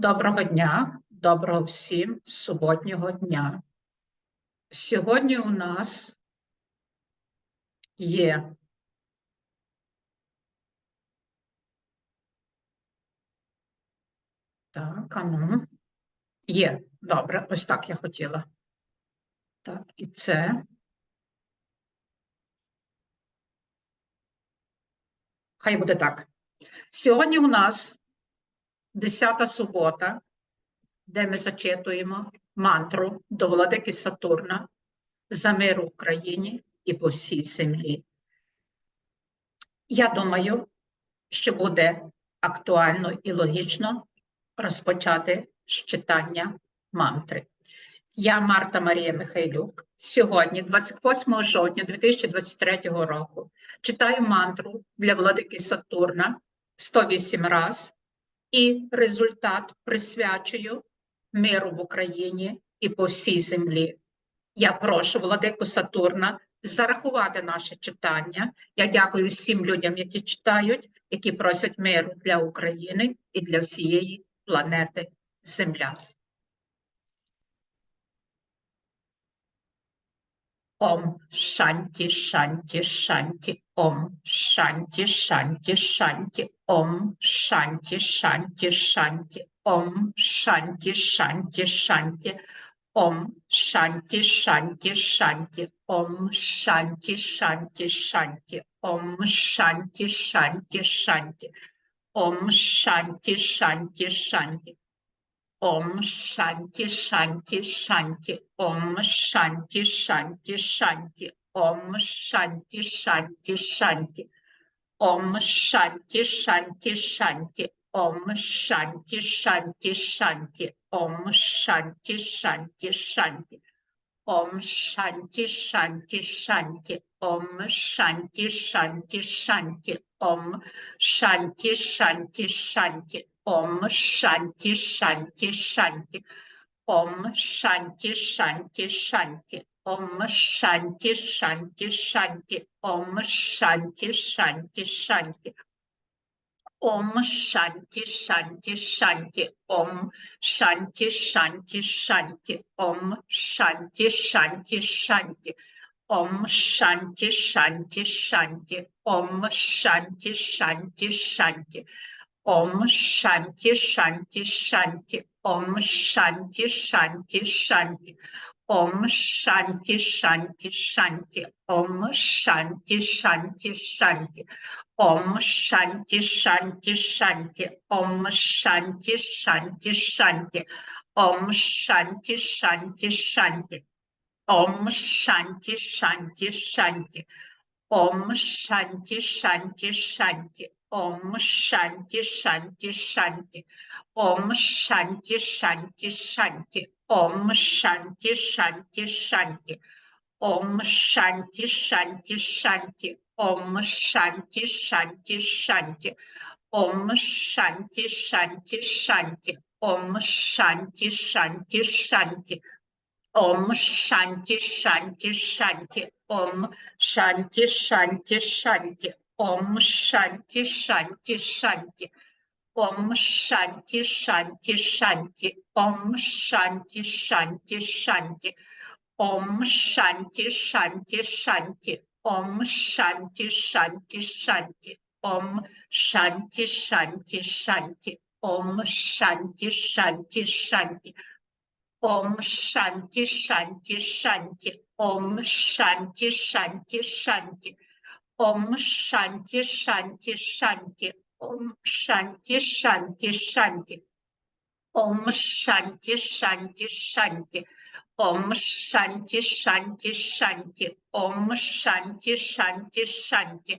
Доброго дня, доброго всім суботнього дня. Сьогодні у нас є так, а ну, є, добре, ось так я хотіла. Так, і це. Хай буде так. Сьогодні у нас 10 субота, де ми зачитуємо мантру до владики Сатурна за мир в Україні і по всій землі. Я думаю, що буде актуально і логічно розпочати читання мантри. Я Марта Марія Михайлюк. Сьогодні, 28 жовтня 2023 року, читаю мантру для владики Сатурна 108 раз і результат присвячую миру в Україні і по всій землі. Я прошу владику Сатурна зарахувати наше читання. Я дякую всім людям, які читають, які просять миру для України і для всієї планети Земля. Ом. Шанті, шанті, шанті, ом, шанті, шанті, шанті, ом, шанті, шанті, шанті, ом, шанті, шанті, шанті, ом, шанті, шанті, шанті, ом, шанті, шанті, шанті, ом, шанті, шанті, шанті, ом, шанті, шанті, шанті. Ом Шанті Шанті Шанті Ом Шанті Шанті Шанті Ом Шанті Шанті Шанті Ом Шанті Шанті Шанті Ом Шанті Шанті Шанті Ом Шанті Шанті Шанті Ом Шанті Шанті Шанті Ом Шанті Шанті Шанті Ом Шанті Шанті Шанті Ом Шанті Шанті Шанті Ом Шанті Шанті Шанті Ом Шанті Шанті Шанті Ом Шанті Шанті Шанті Ом Шанті Шанті Шанті Ом Шанті Шанті Шанті Ом Шанті Шанті Шанті Ом Шанті Шанті Шанті Ом Шанті Шанті Шанті Ом Шанті Шанті Шанті Ом Шанті Шанті Шанті Ом Шанті Шанті Шанті Ом Шанті Шанті Шанті Ом Шанті Шанті Шанті Ом Шанті Шанті Шанті Ом Шанті Шанті Шанті Ом Шанті Шанті Шанті Ом Шанті Шанті Шанті Ом Шанті Шанті Шанті Ом Шанті Шанті Шанті Ом Шанті Шанті Шанті Ом Шанті Шанті Шанті Ом Шанті Шанті Шанті Ом Шанті Шанті Шанті Ом Шанті Шанті Шанті Ом Шанті Шанті Шанті Ом Шанті Шанті Шанті Ом Шанті Шанті Шанті Ом Шанті Шанті Шанті Ом Шанті Шанті Шанті Ом Шанті Шанті Шанті Ом Шанті Шанті Шанті Ом Шанті Шанті Шанті Ом Шанті Шанті Шанті Ом Шанті Шанті Шанті Ом Шанті Шанті Шанті Om Shanti Shanti Shanti. Om Shanti Shanti Shanti. Om Shanti Shanti Shanti. Om Shanti Shanti Shanti. Om Shanti Shanti Shanti.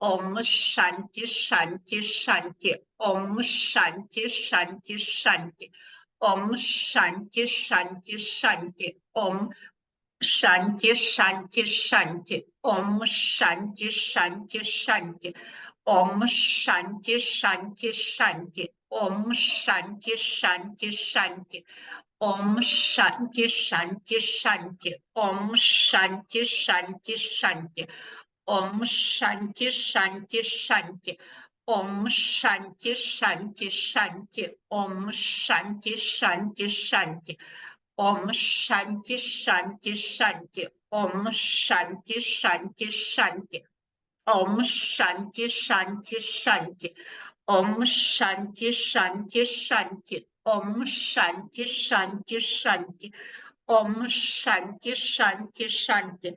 Ом Шанті Шанті Шанті Ом Шанті Шанті Шанті Ом Шанті Шанті Шанті Ом Шанті, шанті, шанті. Ом шанті, шанті, шанті. Ом шанті, шанті, шанті. Ом шанті, шанті, шанті. Ом шанті, шанті, шанті. Ом шанті, шанті, шанті. Ом шанті, шанті, шанті. Ом шанті, шанті, шанті. Ом шанті, шанті, шанті. Ом шанті, шанті, шанті. Ом шанті, шанті, шанті. Ом шанті, шанті, шанті. Ом шанті, шанті, шанті. Ом шанті, шанті, шанті. Ом шанті, шанті, шанті.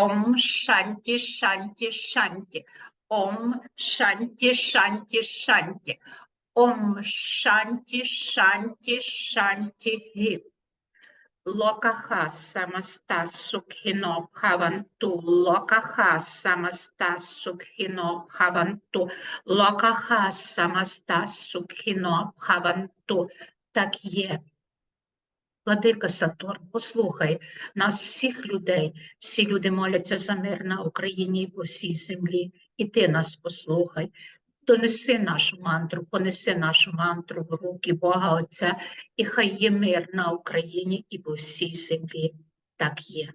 Ом шанті, шанті, шанті. Ом шанті, шанті, шанті. Ом шанті, шанті, шанті, гі. Локаха самаста сукхіно бхаванту, локаха самаста сукхіно бхаванту, локаха самаста сукхіно бхаванту. Так є. Владика Сатурн, послухай нас всіх людей, всі люди моляться за мир на Україні і по всій землі. І ти нас послухай. Донеси нашу мантру, понеси нашу мантру в руки Бога Отця, і хай є мир на Україні і по всій землі. Так є.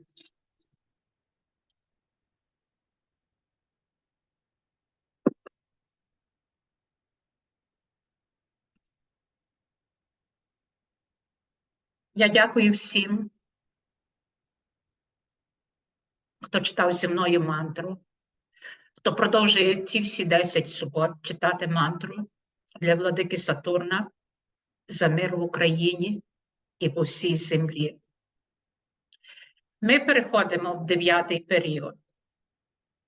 Я дякую всім, хто читав зі мною мантру, хто продовжує ці всі 10 субот читати мантру для владики Сатурна за мир в Україні і по всій землі. Ми переходимо в дев'ятий період.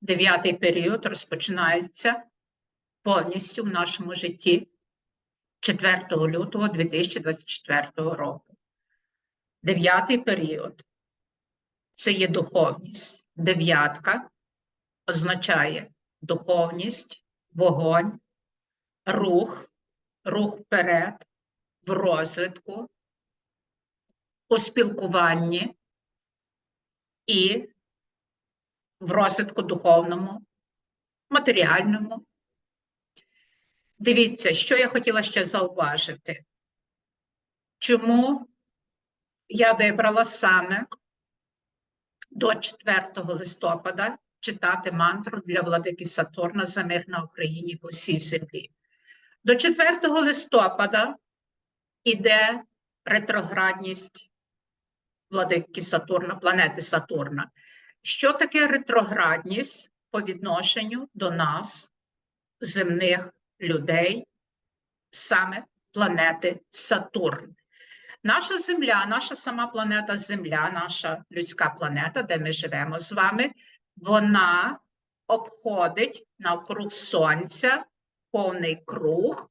Дев'ятий період розпочинається повністю в нашому житті 4 лютого 2024 року. Дев'ятий період це є духовність. Дев'ятка означає духовність, вогонь, рух, рух вперед, в розвитку, у спілкуванні і в розвитку духовному, матеріальному. Дивіться, що я хотіла ще зауважити. Чому я вибрала саме до 4 листопада читати мантру для владики Сатурна за мир на Україні по всій землі. До 4 листопада іде ретроградність владики Сатурна, планети Сатурна. Що таке ретроградність по відношенню до нас, земних людей, саме планети Сатурн? Наша Земля, наша сама планета Земля, наша людська планета, де ми живемо з вами, вона обходить навкруг Сонця повний круг.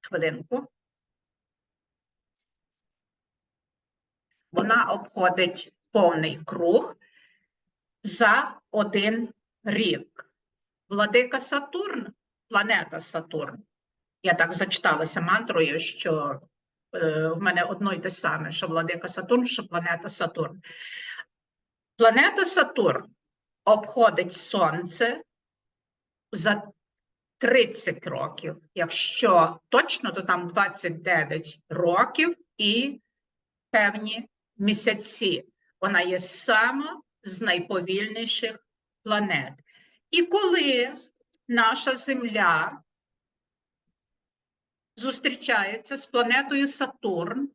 Хвилинку. Вона обходить повний круг за один рік. Владика Сатурн, планета Сатурн. Я так зачиталася мантрою, що в мене одно й те саме, що владика Сатурн, що планета Сатурн. Планета Сатурн обходить Сонце за 30 років. Якщо точно, то там 29 років і певні місяці. Вона є сама з найповільніших планет. І коли наша Земля зустрічається з планетою Сатурн,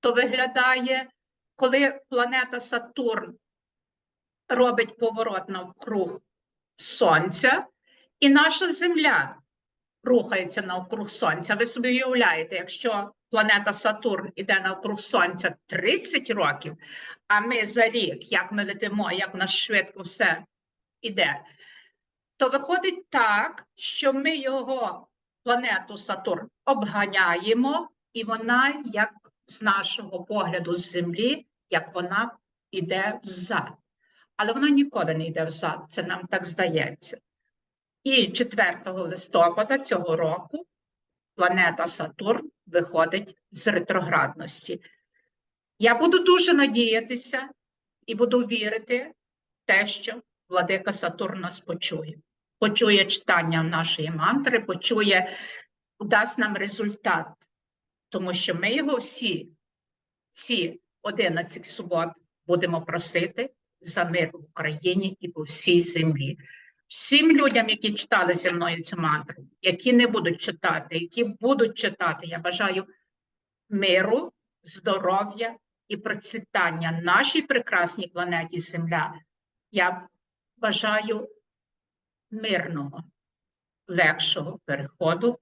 то виглядає, коли планета Сатурн робить поворот навкруг Сонця, і наша Земля рухається навкруг Сонця. Ви собі уявляєте, якщо планета Сатурн іде навкруг Сонця 30 років, а ми за рік, як ми летимо, як у нас швидко все іде, то виходить так, що ми його планету Сатурн обганяємо, і вона, як з нашого погляду з Землі, як вона йде взад. Але вона ніколи не йде взад, це нам так здається. І 4 листопада цього року планета Сатурн виходить з ретроградності. Я буду дуже надіятися і буду вірити в те, що владика Сатурн нас почує. Почує читання нашої мантри, почує, дасть нам результат, тому що ми його всі, ці 11 субот, будемо просити за мир в Україні і по всій землі. Всім людям, які читали зі мною цю мантру, які не будуть читати, які будуть читати, я бажаю миру, здоров'я і процвітання нашій прекрасній планеті Земля. Я бажаю мирного, легшого переходу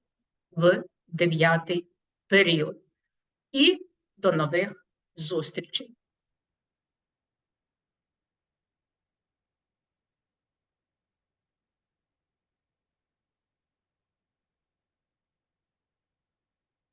в дев'ятий період. І до нових зустрічей.